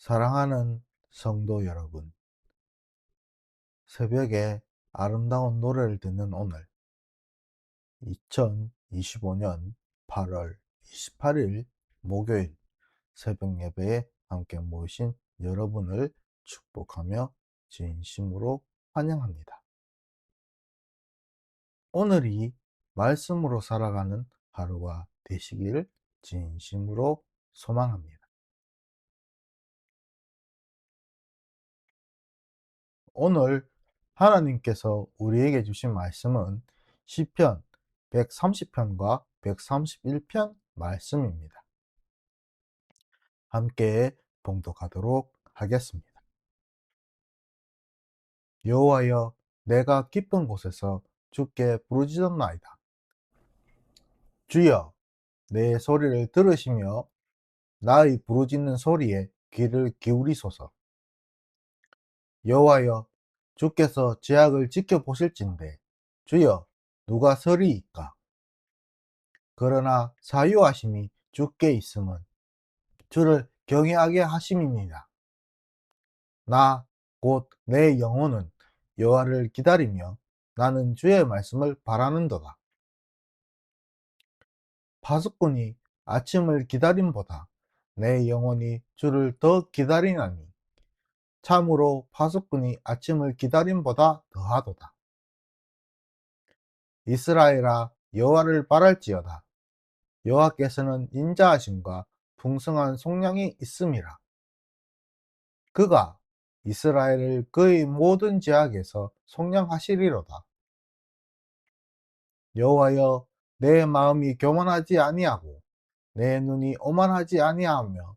사랑하는 성도 여러분, 새벽에 아름다운 노래를 듣는 오늘, 2025년 8월 28일 목요일 새벽 예배에 함께 모이신 여러분을 축복하며 진심으로 환영합니다. 오늘이 말씀으로 살아가는 하루가 되시기를 진심으로 소망합니다. 오늘 하나님께서 우리에게 주신 말씀은 시편 130편과 131편 말씀입니다. 함께 봉독하도록 하겠습니다. 여호와여 내가 깊은 곳에서 주께 부르짖었나이다. 주여 내 소리를 들으시며 나의 부르짖는 소리에 귀를 기울이소서. 여호와여 주께서 제약을 지켜보실진데 주여 누가 서리이까? 그러나 사유하심이 주께 있음은 주를 경외하게 하심이니라. 나곧 내 영혼은 여호와를 기다리며 나는 주의 말씀을 바라는도다. 파수꾼이 아침을 기다림보다 내 영혼이 주를 더 기다리나니 참으로 파수꾼이 아침을 기다림보다 더하도다. 이스라엘아 여호와를 바랄지어다. 여호와께서는 인자하심과 풍성한 속량이 있음이라. 그가 이스라엘을 그의 모든 제약에서 속량하시리로다. 여호와여 내 마음이 교만하지 아니하고 내 눈이 오만하지 아니하며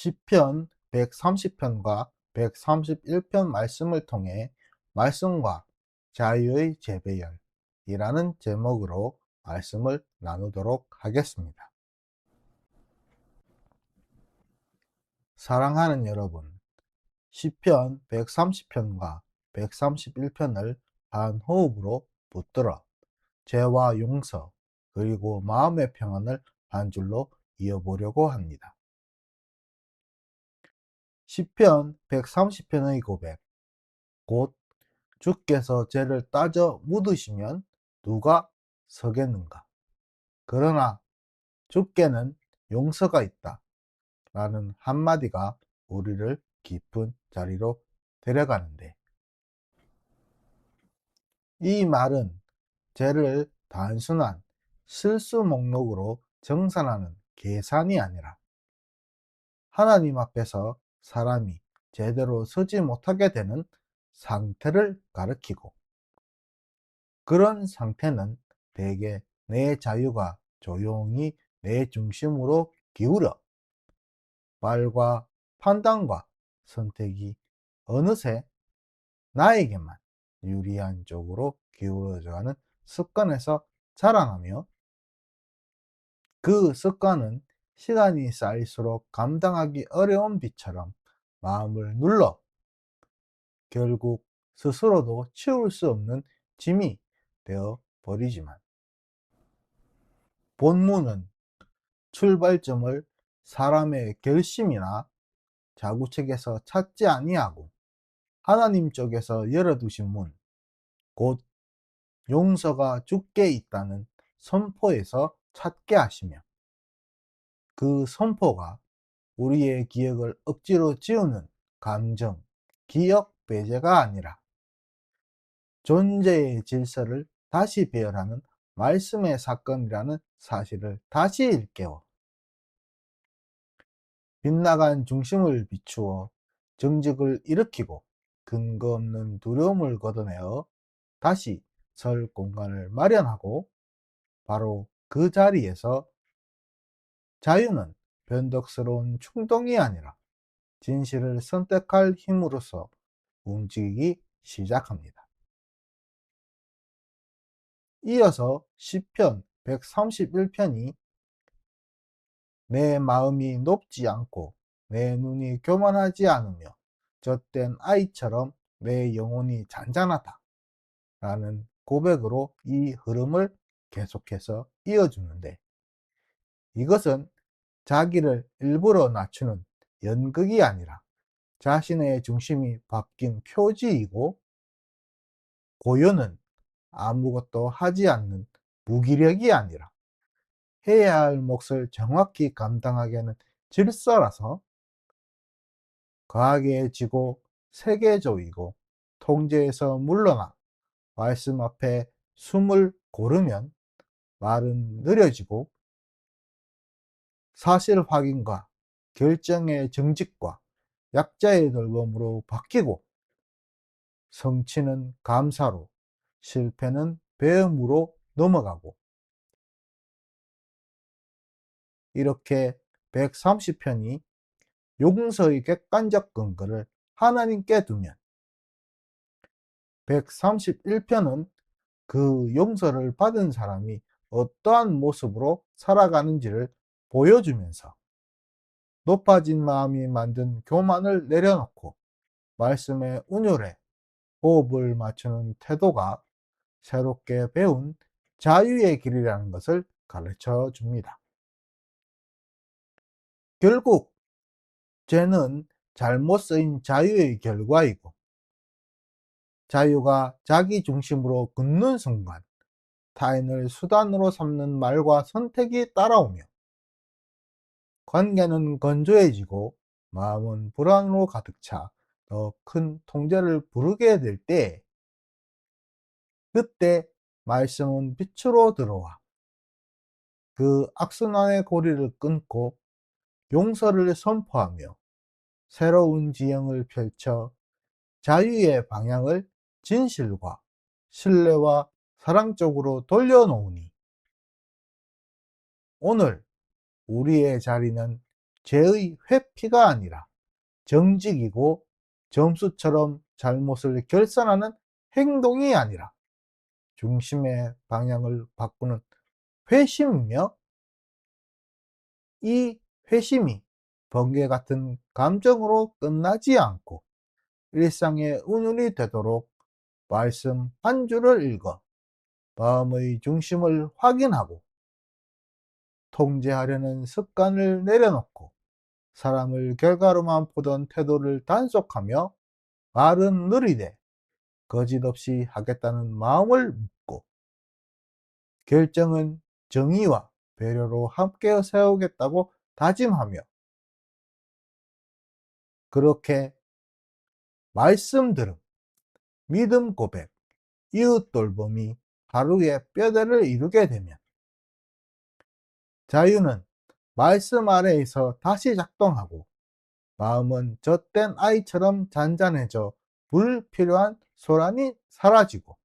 시편 130편과 131편 말씀을 통해 말씀과 자유의 재배열이라는 제목으로 말씀을 나누도록 하겠습니다. 사랑하는 여러분, 시편 130편과 131편을 한 호흡으로 붙들어 죄와 용서 그리고 마음의 평안을 한 줄로 이어보려고 합니다. 시편 130편의 고백. 곧 주께서 죄를 따져 묻으시면 누가 서겠는가? 그러나 주께는 용서가 있다. 라는 한마디가 우리를 깊은 자리로 데려가는데. 이 말은 죄를 단순한 실수 목록으로 정산하는 계산이 아니라 하나님 앞에서 사람이 제대로 서지 못하게 되는 상태를 가리키고 그런 상태는 대개 내 자유가 조용히 내 중심으로 기울어 말과 판단과 선택이 어느새 나에게만 유리한 쪽으로 기울어져 가는 습관에서 자라나며 그 습관은 시간이 쌓일수록 감당하기 어려운 비처럼 마음을 눌러 결국 스스로도 치울 수 없는 짐이 되어 버리지만 본문은 출발점을 사람의 결심이나 자구책에서 찾지 아니하고 하나님 쪽에서 열어두신 문, 곧 용서가 죽게 있다는 선포에서 찾게 하시며 그 선포가 우리의 기억을 억지로 지우는 감정, 기억 배제가 아니라 존재의 질서를 다시 배열하는 말씀의 사건이라는 사실을 다시 일깨워 빗나간 중심을 비추어 정직을 일으키고 근거 없는 두려움을 걷어내어 다시 설 공간을 마련하고 바로 그 자리에서 자유는 변덕스러운 충동이 아니라 진실을 선택할 힘으로써 움직이기 시작합니다. 이어서 시편 131편이 내 마음이 높지 않고 내 눈이 교만하지 않으며 젖된 아이처럼 내 영혼이 잔잔하다 라는 고백으로 이 흐름을 계속해서 이어주는데 이것은 자기를 일부러 낮추는 연극이 아니라 자신의 중심이 바뀐 표지이고 고요는 아무것도 하지 않는 무기력이 아니라 해야 할 몫을 정확히 감당하게 하는 질서라서 과하게 지고 세계적이고 통제에서 물러나 말씀 앞에 숨을 고르면 말은 느려지고 사실 확인과 결정의 정직과 약자의 돌봄으로 바뀌고 성취는 감사로 실패는 배움으로 넘어가고 이렇게 130편이 용서의 객관적 근거를 하나님께 두면 131편은 그 용서를 받은 사람이 어떠한 모습으로 살아가는지를 보여주면서 높아진 마음이 만든 교만을 내려놓고 말씀의 운율에 호흡을 맞추는 태도가 새롭게 배운 자유의 길이라는 것을 가르쳐 줍니다. 결국 죄는 잘못 쓰인 자유의 결과이고 자유가 자기 중심으로 긋는 순간 타인을 수단으로 삼는 말과 선택이 따라오며 관계는 건조해지고 마음은 불안으로 가득 차 더 큰 통제를 부르게 될 때, 그때 말씀은 빛으로 들어와 그 악순환의 고리를 끊고 용서를 선포하며 새로운 지형을 펼쳐 자유의 방향을 진실과 신뢰와 사랑 쪽으로 돌려놓으니 오늘 우리의 자리는 죄의 회피가 아니라 정직이고 점수처럼 잘못을 결산하는 행동이 아니라 중심의 방향을 바꾸는 회심이며 이 회심이 번개 같은 감정으로 끝나지 않고 일상의 운율이 되도록 말씀 한 줄을 읽어 마음의 중심을 확인하고 통제하려는 습관을 내려놓고 사람을 결과로만 보던 태도를 단속하며 말은 느리되 거짓없이 하겠다는 마음을 묻고 결정은 정의와 배려로 함께 세우겠다고 다짐하며 그렇게 말씀 들음, 믿음 고백, 이웃 돌봄이 하루의 뼈대를 이루게 되면 자유는 말씀 아래에서 다시 작동하고 마음은 젖된 아이처럼 잔잔해져 불필요한 소란이 사라지고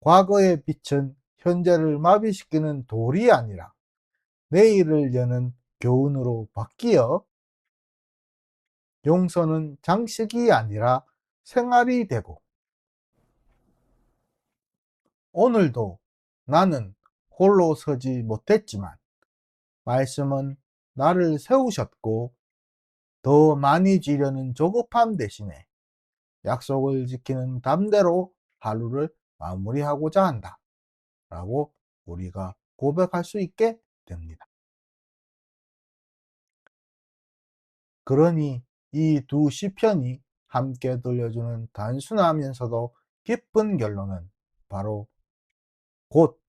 과거의 빛은 현재를 마비시키는 돌이 아니라 내일을 여는 교훈으로 바뀌어 용서는 장식이 아니라 생활이 되고 오늘도 나는 홀로 서지 못했지만 말씀은 나를 세우셨고 더 많이 지려는 조급함 대신에 약속을 지키는 담대로 하루를 마무리하고자 한다. 라고 우리가 고백할 수 있게 됩니다. 그러니 이 두 시편이 함께 들려주는 단순하면서도 깊은 결론은 바로 곧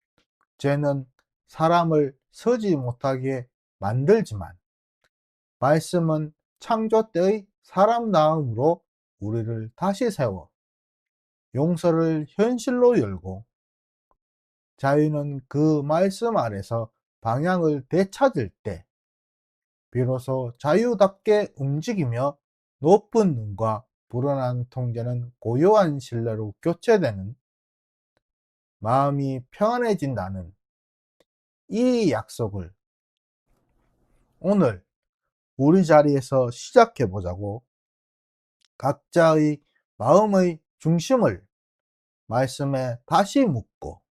죄는 사람을 서지 못하게 만들지만 말씀은 창조 때의 사람다움으로 우리를 다시 세워 용서를 현실로 열고 자유는 그 말씀 아래서 방향을 되찾을 때 비로소 자유답게 움직이며 높은 눈과 불안한 통제는 고요한 신뢰로 교체되는 마음이 평안해진다는 이 약속을 오늘 우리 자리에서 시작해 보자고 각자의 마음의 중심을 말씀에 다시 묻고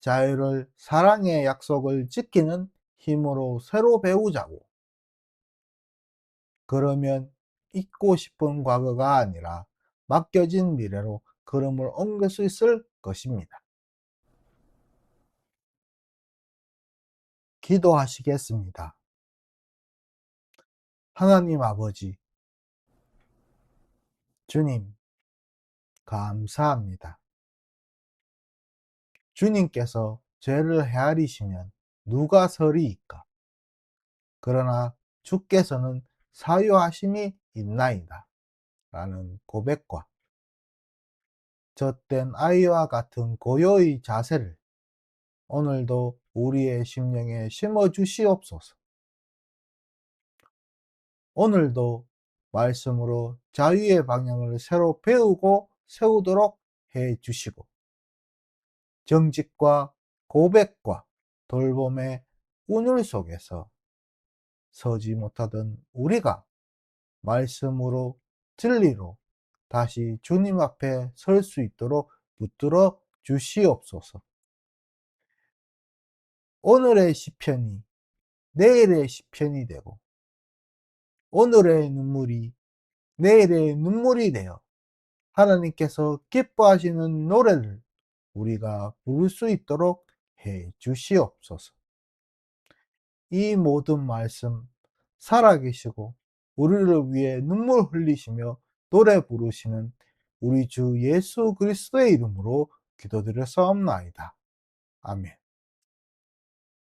자유를 사랑의 약속을 지키는 힘으로 새로 배우자고. 그러면 잊고 싶은 과거가 아니라 맡겨진 미래로 걸음을 옮길 수 있을 것입니다. 기도하시겠습니다. 하나님 아버지, 주님, 감사합니다. 주님께서 죄를 헤아리시면 누가 서리이까? 그러나 주께서는 사유하심이 있나이다. 라는 고백과 젖된 아이와 같은 고요의 자세를 오늘도 우리의 심령에 심어 주시옵소서. 오늘도 말씀으로 자유의 방향을 새로 배우고 세우도록 해 주시고, 정직과 고백과 돌봄의 운율 속에서 서지 못하던 우리가 말씀으로 진리로 다시 주님 앞에 설 수 있도록 붙들어 주시옵소서. 오늘의 시편이 내일의 시편이 되고 오늘의 눈물이 내일의 눈물이 되어 하나님께서 기뻐하시는 노래를 우리가 부를 수 있도록 해 주시옵소서. 이 모든 말씀 살아계시고 우리를 위해 눈물 흘리시며 노래 부르시는 우리 주 예수 그리스도의 이름으로 기도드렸사옵나이다. 아멘.